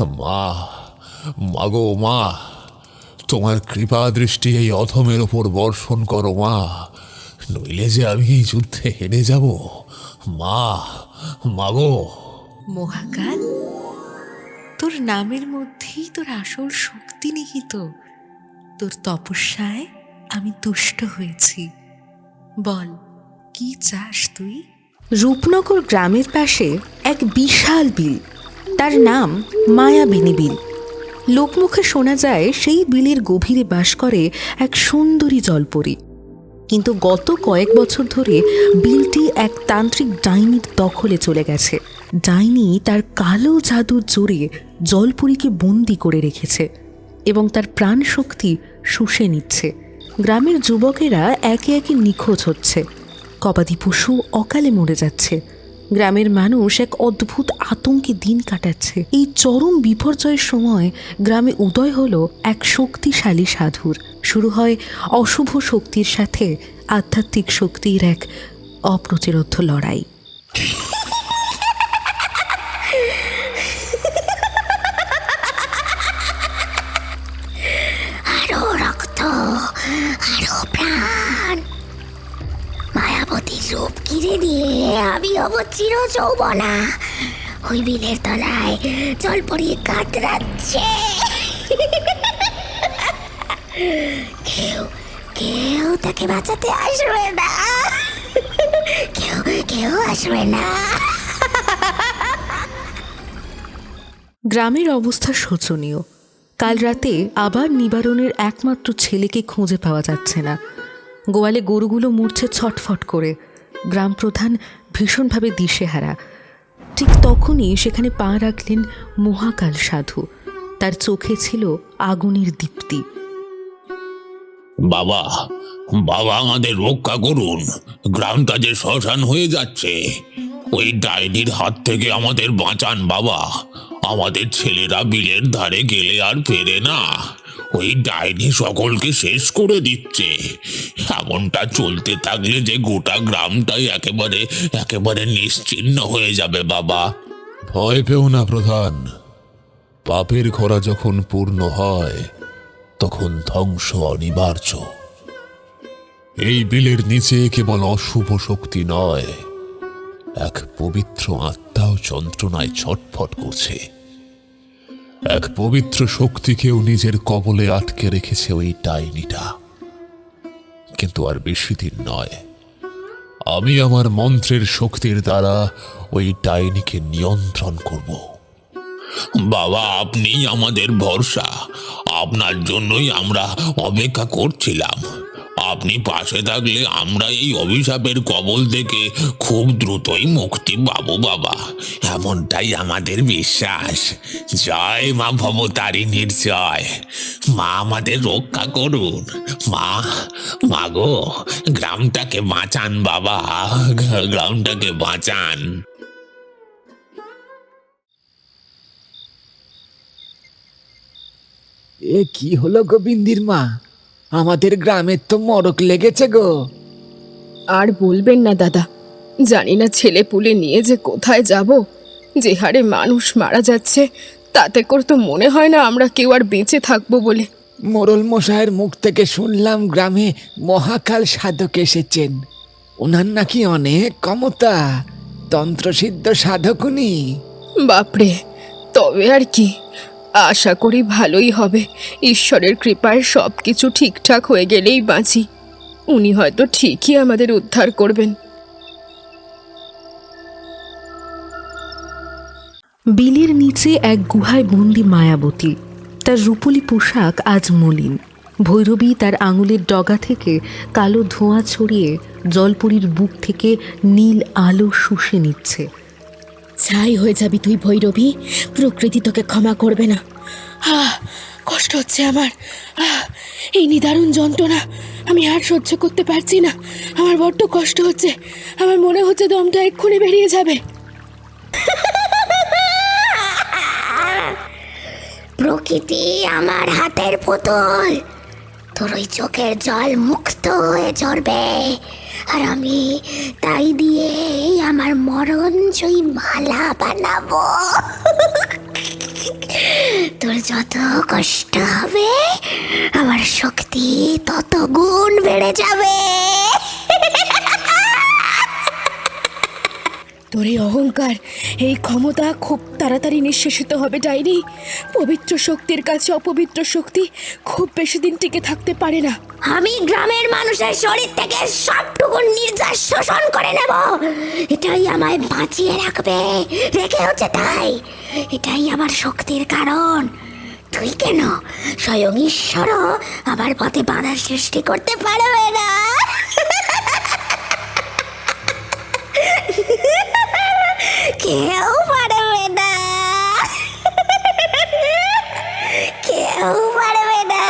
মা মাগো মা তোমার কৃপা দৃষ্টি এই অধমের ওপর বর্ষণ করো মা নইলে যে আমি এই যুদ্ধে হেরে যাব। মা মাগো। মহাকাল তোর নামের মধ্যেই তোর আসল শক্তি নিহিত। তোর তপস্যায় আমি তুষ্ট হয়েছি। বল কি চাস তুই? রূপনগর গ্রামের পাশে এক বিশাল বিল। তার নাম মায়াবিনী বিল। লোকমুখে শোনা যায় সেই বিলের গভীরে বাস করে এক সুন্দরী জলপরী। কিন্তু গত কয়েক বছর ধরে বিলটি এক তান্ত্রিক ডাইনির দখলে চলে গেছে। ডাইনি তার কালো জাদুর জোরে জলপুরীকে বন্দি করে রেখেছে এবং তার প্রাণ শক্তি শুষে নিচ্ছে। গ্রামের যুবকেরা একে একে নিখোঁজ হচ্ছে। গবাদি পশু অকালে মরে যাচ্ছে। গ্রামের মানুষ এক অদ্ভুত আতঙ্কে দিন কাটাচ্ছে। এই চরম বিপর্যয়ের সময় গ্রামে উদয় হল এক শক্তিশালী সাধুর। শুরু হয় অশুভ শক্তির সাথে আধ্যাত্মিক শক্তির এক অপ্রতিরোধ লড়াই। রূপ কিনে আমি হব চির যৌবনা। ওই বিলের তলায় জল পড়িয়ে কাতরাচ্ছে। কেউ কেউ তাকে বাঁচাতে আসবে না। কেউ কেউ আসবে না। গ্রামের অবস্থা শোচনীয়। কাল রাতে আবার নিবারণের একমাত্র ছেলেকে খুঁজে পাওয়া যাচ্ছে না। গোয়ালে গরুগুলো মরছে ছটফট করে। গ্রাম প্রধান ভীষণভাবে দিশেহারা। ঠিক তখনই সেখানে পা রাখলেন মহাকাল সাধু। তার চোখে ছিল আগুনের দীপ্তি। বাবা বাবা আমাদের রক্ষা করুন। গ্রামটা যে শ্মশান হয়ে যাচ্ছে। ওই ডাইনির হাত থেকে আমাদের বাঁচান বাবা। আমাদের ছেলেরা বিলের ধারে গেলে আর ফেরে না। ওই ডাইনি সকলকে শেষ করে দিচ্ছে। এমনটা চলতে থাকলে যে গোটা গ্রামটাই একেবারে একেবারে নিশ্চিহ্ন হয়ে যাবে, বাবা। ভয় পেও না, প্রধান। পাপের খরা যখন পূর্ণ হয়, তখন ধ্বংস অনিবার্য। এই বিলের নিচে কেবল অশুভ শক্তি নয়, এক পবিত্র আত্মাও যন্ত্রণায় ছটফট করছে। এক পবিত্র শক্তিকেও নিজের কবলে আটকে রেখেছে ওই ডাইনিটা। কিন্তু আর বেশি দিন নয়। আমি আমার মন্ত্রের শক্তির দ্বারা ওই ডাইনিকে নিয়ন্ত্রণ করব। বাবা আপনি আমাদের ভরসা। আপনার জন্যই আমরা অপেক্ষা করছিলাম। আপনি পাশে থাকলে আমরা এই অভিশাপের কবল থেকে খুব দ্রুতই মুক্তি পাবো, বাবা। এমনটাই আমাদের বিশ্বাস। জয় মা ভবতারিণীর জয় মা আমাদের রক্ষা করুন। মা মা গো, গ্রামটাকে বাঁচান, বাবা। গ্রামটাকে বাঁচান। এ কি হলো গোবিন্দির মা? আমাদের গ্রামের তো মরক লেগেছে গো। আর বলবেন না দাদা। জানি না ছেলে পুলে নিয়ে যে কোথায় যাব। যে হারে মানুষ মারা যাচ্ছে তাতে করে তো মনে হয় না আমরা কেউ আর বেঁচে থাকব বলে। মোরল মশাইয়ের মুখ থেকে শুনলাম গ্রামে মহাকাল সাধক এসেছেন। ওনার নাকি অনেক ক্ষমতা। তন্ত্রসিদ্ধ সাধক উনি। বাপরে তবে আর কি। আশা করি ভালোই হবে। ঈশ্বরের কৃপায় সব কিছু ঠিকঠাক হয়ে গেলেই বাঁচি। উনি হয়তো ঠিকই আমাদের উদ্ধার করবেন। বিলের নিচে এক গুহায় বন্দি মায়াবতী। তার রূপলি পোশাক আজ মলিন। ভৈরবী তার আঙুলের ডগা থেকে কালো ধোঁয়া ছড়িয়ে জলপুরীর বুক থেকে নীল আলো শুষে নিচ্ছে। ছাই হয়ে যাবি তুই ভৈরবী। প্রকৃতি তোকে ক্ষমা করবে না। আহ, কষ্ট হচ্ছে আমার। আহ, এই নিদারুণ যন্ত্রণা আমি আর সহ্য করতে পারছি না। আমার বড্ড কষ্ট হচ্ছে। আমার মনে হচ্ছে দমটা এক্ষুনি বেরিয়ে যাবে। প্রকৃতি আমার হাতের পুতুল। তোর ওই চোখের জল মুক্ত হয়ে ঝরবে। আর আমি তাই দিয়ে আমার মরণ জয়ী মালা বানাবো। তোর যত কষ্ট হবে, আমার শক্তি তত গুণ বেড়ে যাবে। তোর এই অহংকার, এই ক্ষমতা খুব তাড়াতাড়ি নিঃশেষিত হবে ডাইনি পবিত্র শক্তির কাছে অপবিত্র শক্তি খুব বেশি দিন টিকে থাকতে পারে না। আমি গ্রামের মানুষের শরীর থেকে সবটুকু নির্যাস শোষণ করে নেব। এটাই আমায় বাঁচিয়ে রাখবে, রেখে হচ্ছে তাই। এটাই আমার শক্তির কারণ। তুই কেন? স্বয়ং ঈশ্বরও আমার পথে বাধার সৃষ্টি করতে পারবে না। কেউ পারবে না। কেউ পারবে না।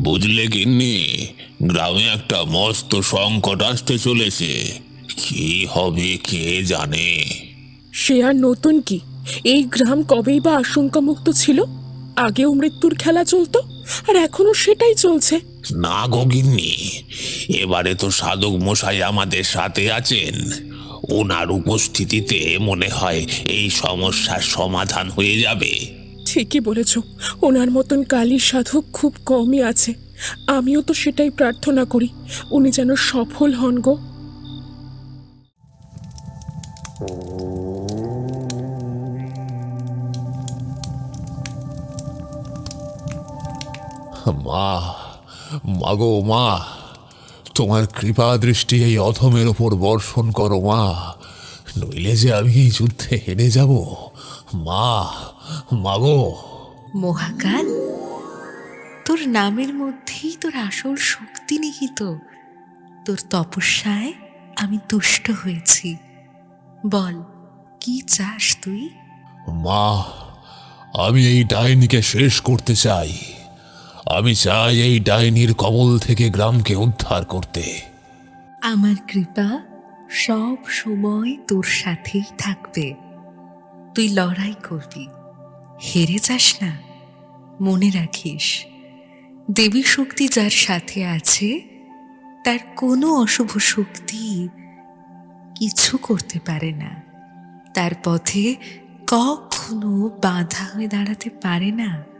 বুঝলে গিন্নি গ্রামে একটা মস্ত সংকট আসতে চলেছে। কি হবে কে জানে? সে আর নতুন কি? এই গ্রাম কবেই বা আশঙ্কামুক্ত ছিল? আগেও মৃত্যুর খেলা চলতো আর এখনও সেটাই চলছে। না গো গিন্নি এবারে তো সাধক মশাই আমাদের সাথে আছেন। ওনার উপস্থিতিতে মনে হয় এই সমস্যার সমাধান হয়ে যাবে। ঠিকই বলেছ। ওনার মতন কালী সাধক খুব কমই আছে। আমিও তো সেটাই প্রার্থনা করি। উনি যেন সফল হন গো। মা মাগো মা। তোমার কৃপা দৃষ্টি এই অধমের ওপর বর্ষণ করো মা। নইলে যে আমি এই যুদ্ধে হেরে যাব। মা মাগো। মহাকাল তোর নামের মধ্যেই তোর আসল শক্তি নিহিত। তোর তপস্যায় আমি তুষ্ট হয়েছি। বল কি চাস তুই? মা আমি এই ডাইনিকে শেষ করতে চাই। আমি চাই এই ডাইনির কবল থেকে গ্রামকে উদ্ধার করতে। আমার কৃপা সব সময় তোর সাথেই থাকবে। তুই লড়াই করবি, হেরে যাস না। মনে রাখিস, দেবী শক্তি যার সাথে আছে, তার কোনো অশুভ শক্তি কিছু করতে পারে না। তার পথে কখনো বাধা হয়ে দাঁড়াতে পারে না।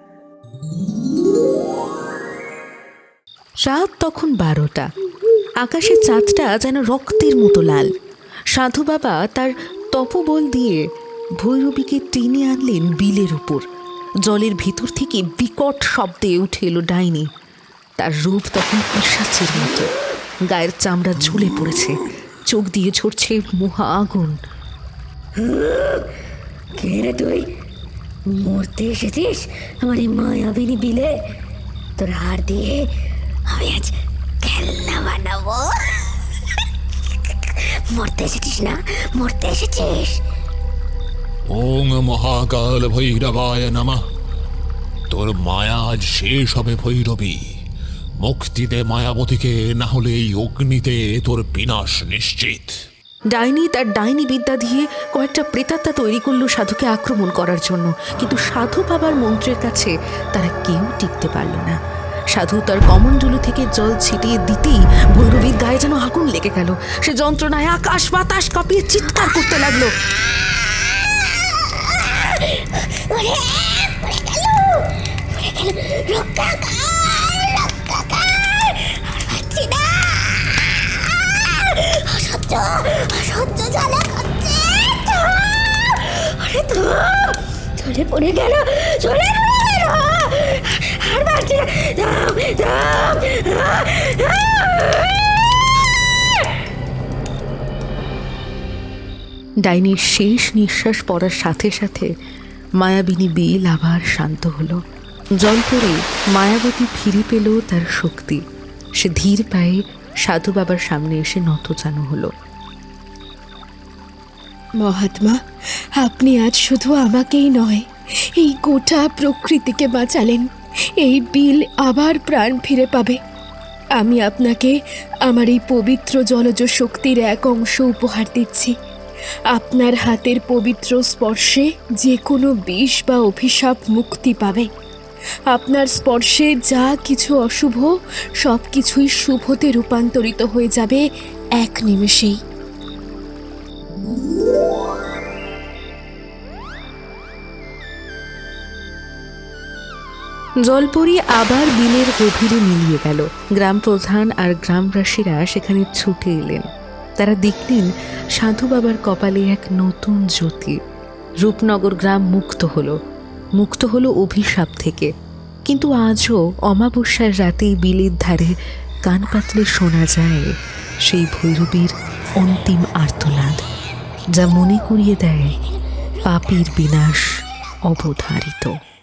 রাত তখন বারোটা। আকাশের চাঁদটা যেন রক্তের মতো লাল। সাধু বাবা তার তপবল দিয়ে ভৈরবীকে টেনে আনলেন বিলের উপর। জলের ভিতর থেকে বিকট শব্দে উঠে এলো ডাইনি। তার রূপ তখন পিসাচের মতো। গায়ের চামড়া ঝুলে পড়েছে। চোখ দিয়ে ঝরছে মহা আগুন। কে রে তুই? মরতে এসেছিস? আমার এই মায়াবিনী বিলে? তোর হাড় দিয়ে আমি আজ খেলনা বানাবো। মরতে এসেছিস না? মরতে এসেছিস? ওং মহাকাল ভৈরবায় নমঃ। তোর মায়া আজ শেষ হবে ভৈরবী। মুক্তিতে মায়াবতীকে না হলে এই অগ্নিতে তোর বিনাশ নিশ্চিত। ডাইনি তার ডাইনি বিদ্যা দিয়ে কয়েকটা প্রেতাত্মা তৈরি করল সাধুকে আক্রমণ করার জন্য। কিন্তু সাধু বাবার মন্ত্রের কাছে তারা কেউ টিকতে পারল না। সাধু তার কমণ্ডলু থেকে জল ছিটিয়ে দিতেই ভৈরবীর গায়ে যেন আগুন লেগে গেল। সে যন্ত্রণায় আকাশ বাতাস কাঁপিয়ে চিৎকার করতে লাগল। রক্ষা। আরে পড়ে গেল আর ডাইনির শেষ নিঃশ্বাস পড়ার সাথে সাথে মায়াবিনী বিল আবার শান্ত হলো। জল পড়ে মায়াবতী ফিরে পেল তার শক্তি। সে ধীর পায়ে সাধু বাবার সামনে এসে নতজানু হলো। মহাত্মা, আপনি আজ শুধু আমাকেই নয়, এই গোটা প্রকৃতিকে বাঁচালেন। এই বিল আবার প্রাণ ফিরে পাবে। আমি আপনাকে আমার এই পবিত্র জলজ শক্তির এক অংশ উপহার দিচ্ছি। আপনার হাতের পবিত্র স্পর্শে যে কোনো বিষ বা অভিশাপ মুক্তি পাবে। আপনার স্পর্শে যা কিছু অশুভ সব কিছুই শুভতে রূপান্তরিত হয়ে যাবে এক নিমেষেই। জলপরি আবার বিলের গভীরে মিলিয়ে গেল। গ্রাম প্রধান আর গ্রামবাসীরা সেখানে ছুটে এলেন। তারা দেখলেন সাধু বাবার কপালে এক নতুন জ্যোতি। রূপনগর গ্রাম মুক্ত হলো। মুক্ত হলো অভিশাপ থেকে। কিন্তু আজও অমাবস্যার রাতেই বিলের ধারে কান পাতলে শোনা যায় সেই ভৈরবীর অন্তিম আর্তনাদ, যা মনে করিয়ে দেয় পাপীর বিনাশ অবধারিত।